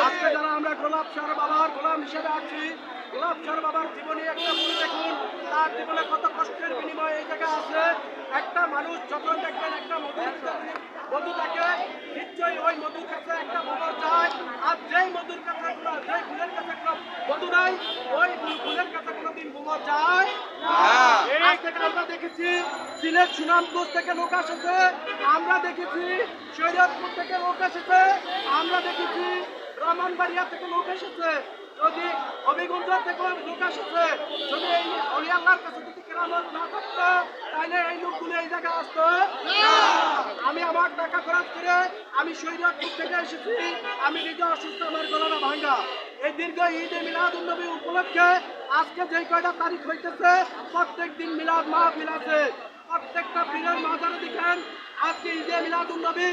আজকে যারা আমরা গোলাপ সার বাবার হিসেবে আছি গোলাপ সার বাবার জীবনী একটা মনে দেখুন তার জীবনে কত কষ্টের বিনিময়ে এই জায়গায় আছে একটা মানুষ যখন দেখবেন একটা মধুর মধু থাকে নিশ্চয়ই ওই মধুর কাছে একটা মধু যায় আর যেই মধুর কাছে কোনো- যেই ফুলের কাছে কোনো ওই কাছে কোনোদিন যায়? আজ থেকে আমরা দেখেছি সিলেট সুনামগঞ্জ থেকে লোক এসেছে আমরা দেখেছি শরীয়তপুর থেকে লোক এসেছে আমরা দেখেছি ব্রাহ্মণবাড়িয়া থেকে লোক এসেছে যদি হবিগঞ্জ থেকে লোক এসেছে যদি এই অলি কাছে যদি কেরামত না থাকতো তাহলে এই লোকগুলো এই জায়গায় আসতো? আমি আমার টাকা খরচ করে আমি শরীয়তপুর থেকে এসেছি আমি নিজে অসুস্থ আমার গলাটা ভাঙ্গা এই দীর্ঘ ঈদে মিলাদ নবী উপলক্ষে আজকে যে কয়টা তারিখ হইতেছে প্রত্যেক দিন মিলাদ মাহফিল আছে। প্রত্যেকটা পীরের মাজারে দেখেন আজকে ঈদে মিলাদুন নবী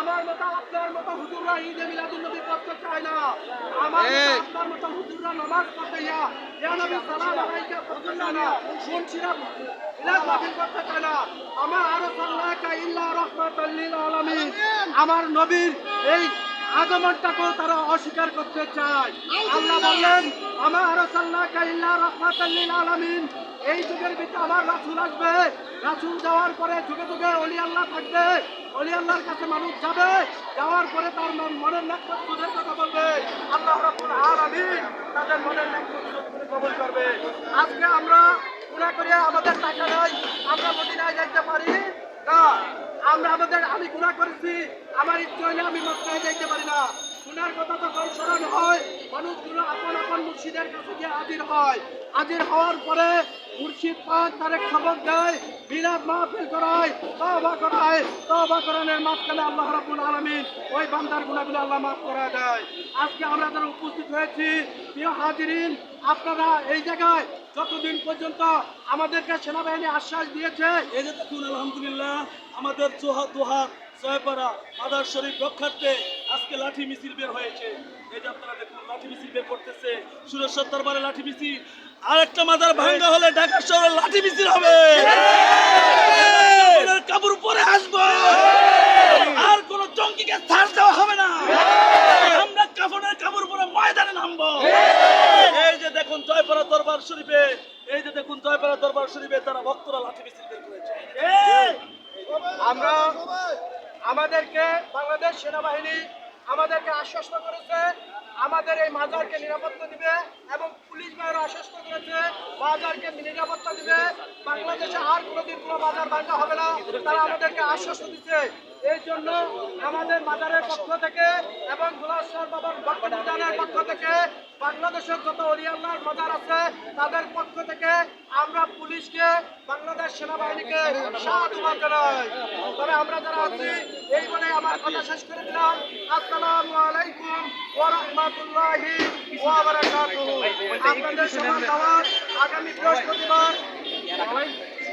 আমার মতো আপনার মতো হুজুররা ঈদে মিলাদুন নবী পড়তে চায় না। আমার আপনার মতো হুজুররা নামাজ পড়তে ইয়া। ইয়া নবী সালাম আলাইকা না শুনছিরা মিলাদ মাহফিল করতে চায় না। আমার আরও সাল্লাকা ইল্লা রাহমাতাল লিল আলামিন। আমার নবীর এই আগমনটাকেও তারা অস্বীকার করতে চায়। আল্লাহ বললেন আমার আলামিন। এই যুগের ভিতরে আমার রাসূল আসবে। রাসূল যাওয়ার পরে যুগে যুগে অলি আল্লাহ থাকবে। অলি আল্লাহর কাছে মানুষ যাবে। যাওয়ার পরে তার মন- মনের নাকত সুদের কথা বলবে। আল্লাহ রাব্বুল আলামিন তাদের মনের সুদ কবুল করবে আজকে আমরা গুনাহ করে আমাদের টাকা নাই আমরা মদিনায় যাইতে পারি। আমরা আমাদের, আমি গুণা করেছি, আমার ইচ্ছে হইলে আমি মক্কায় যাইতে পারি না। গুণার কথা তো স্মরণ হয়, মানুষগুলো আপন আপন মুর্শিদের কাছে গিয়ে হাজির হয়। হাজির হওয়ার পরে মুর্শিদ পাক তারে খবর দেয় বিরাট মাহফিল করায়, তওবা করায়, তওবা করানোর মাঝখানে আল্লাহ রাব্বুল আলামিন ওই বান্দার গুনাহগুলো আল্লাহ মাফ করে দেয়। আজকে আমরা যারা উপস্থিত হয়েছি, প্রিয় হাজিরিন, আপনারা এই জায়গায় যতদিন পর্যন্ত আমাদেরকে সেনাবাহিনী আশ্বাস দিয়েছে, এই যে দেখুন, আলহামদুলিল্লাহ, আমাদের চোহা দোহা জয়পাড়া মাদার শরীফ রক্ষার্থে আজকে লাঠি মিছিল বের হয়েছে। এই যে আপনারা দেখুন লাঠি মিছিল বের করতেছে। সুরেশ্বর দরবারে লাঠি মিছিল। আর একটা ভাঙ্গা হলে ঢাকা শহরে লাঠি মিছিল হবে। কাপড় পরে আসব। আর কোন চঙ্কিকে ছাড় দেওয়া হবে না। আমরা কাপড়ের কাপড় পরে ময়দানে নামবো। এই যে দেখুন জয়পাড়া দরবার শরীফে এই যে দেখুন জয়পাড়া দরবার শরীফে তারা ভক্তরা লাঠি মিছিল বের করেছে। আমরা আমাদেরকে বাংলাদেশ সেনাবাহিনী আমাদেরকে আশ্বস্ত করেছে, আমাদের এই মাজারকে নিরাপত্তা দিবে এবং পুলিশ বাহিনী আশ্বস্ত করেছে, মাজারকে নিরাপত্তা দিবে। বাংলাদেশে আর কোনোদিন কোনো বাজার ভাঙা হবে না। তারা আমাদেরকে আশ্বস্ত দিচ্ছে। এই জন্য আমাদের মাজারের পক্ষ থেকে এবং গুলাশ্বর বাবার ভক্তদানের পক্ষ থেকে বাংলাদেশের যত অলিয়াল্লাহর মাজার আছে, তাদের পক্ষ থেকে আমরা পুলিশকে, বাংলাদেশ সেনাবাহিনীকে সাধুবাদ জানাই। তবে আমরা যারা আছি, এই বলে আমার কথা শেষ করে দিলাম। আসসালামু আলাইকুম ওয়া আপনাদের সবার আগামী বৃহস্পতিবার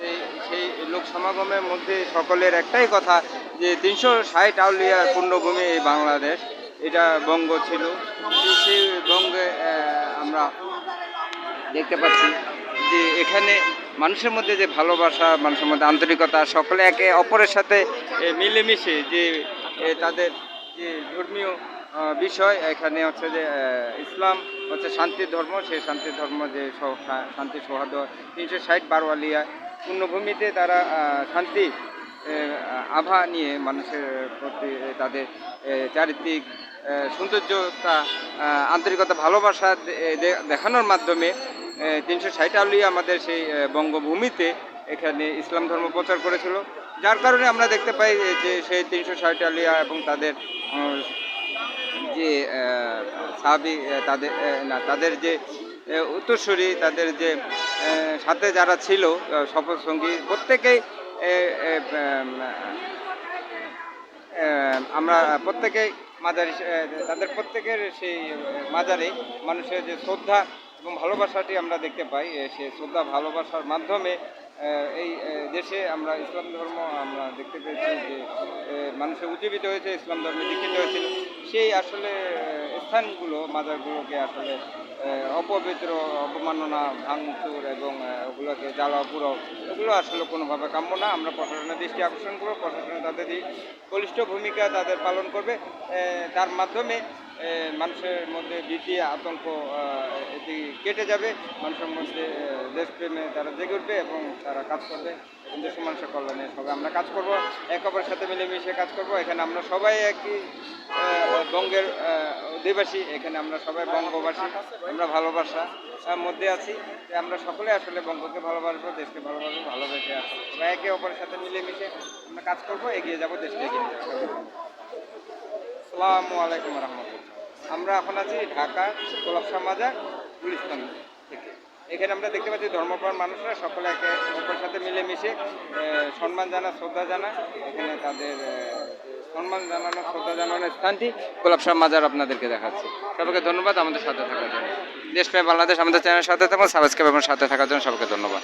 এই সেই লোক সমাগমের মধ্যে সকলের একটাই কথা যে তিনশো ষাট আউলিয়ার পূর্ণভূমি এই বাংলাদেশ। এটা বঙ্গ ছিল। সেই- সেই বঙ্গে আমরা দেখতে পাচ্ছি যে এখানে মানুষের মধ্যে যে ভালোবাসা, মানুষের মধ্যে আন্তরিকতা, সকলে একে অপরের সাথে মিলেমিশে যে তাদের যে ধর্মীয় বিষয়, এখানে হচ্ছে যে ইসলাম হচ্ছে শান্তির ধর্ম। সেই শান্তির ধর্ম যে শান্তি সৌহার্দ্য, তিনশো ষাট বারোয়ালিয়া পূর্ণভূমিতে তারা শান্তি আভা নিয়ে মানুষের প্রতি তাদের চারিত্রিক সৌন্দর্যতা আন্তরিকতা, ভালোবাসা দেখানোর মাধ্যমে তিনশো ষাট আউলিয়া আমাদের সেই বঙ্গভূমিতে এখানে ইসলাম ধর্ম প্রচার করেছিল। যার কারণে আমরা দেখতে পাই যে সেই তিনশো ষাট আউলিয়া এবং তাদের যে সাবি তাদের না, তাদের যে উত্তরসূরি, তাদের যে সাথে যারা ছিল সফর সঙ্গী, প্রত্যেকেই আমরা প্রত্যেকেই মাঝারি তাদের প্রত্যেকের সেই মাজারে মানুষের যে শ্রদ্ধা এবং ভালোবাসাটি আমরা দেখতে পাই সে শ্রদ্ধা ভালোবাসার মাধ্যমে এই দেশে আমরা ইসলাম ধর্ম আমরা দেখতে পেয়েছি যে আহ, মানুষের উজ্জীবিত হয়েছে ইসলাম ধর্মে দীক্ষিত হয়েছিল। সেই আসলে স্থানগুলো মাজারগুলোকে আসলে অপবিত্র অপমাননা ভাঙচুর এবং ওগুলোকে জ্বালা পুরো এগুলো আসলে কোনোভাবে কাম্য না। আমরা প্রশাসনের দৃষ্টি আকর্ষণ করব প্রশাসন তাদের বলিষ্ঠ ভূমিকা তাদের পালন করবে তার মাধ্যমে মানুষের মধ্যে ভীতি, আতঙ্ক এটি কেটে যাবে। মানুষের মধ্যে দেশপ্রেমে তারা জেগে উঠবে এবং তারা কাজ করবে। এবং দেশের মানুষের কল্যাণে সবাই আমরা কাজ করব, এক অপরের সাথে মিলেমিশে কাজ করব। এখানে আমরা সবাই একই বঙ্গের অধিবাসী। এখানে আমরা সবাই বঙ্গবাসী, আমরা ভালোবাসা মধ্যে আছি। আমরা সকলে আসলে বঙ্গকে ভালোবাসবো, দেশকে ভালোবাসবো ভালোবেসে আসব। একে অপরের সাথে মিলেমিশে আমরা কাজ করব, এগিয়ে যাব, দেশকে এগিয়ে যাব। আসসালামু আলাইকুম রহমতুল্লাহ। আমরা এখন আছি ঢাকা গোলাপশা মাজার গুলিস্তান থেকে। এখানে আমরা দেখতে পাচ্ছি ধর্মপ্রাণ মানুষরা সকলে একে অপরের সাথে মিলেমিশে সম্মান জানা শ্রদ্ধা জানা এখানে তাদের সম্মান জানানো শ্রদ্ধা জানানোর স্থানটি গোলাপশাহ মাজার আপনাদেরকে দেখাচ্ছি। সবাইকে ধন্যবাদ আমাদের সাথে থাকার জন্য। দেশপ্রেম বাংলাদেশ, আমাদের চ্যানেলের সাথে থাকুন, সাবস্ক্রাইব এবং সাথে থাকার জন্য সবাইকে ধন্যবাদ।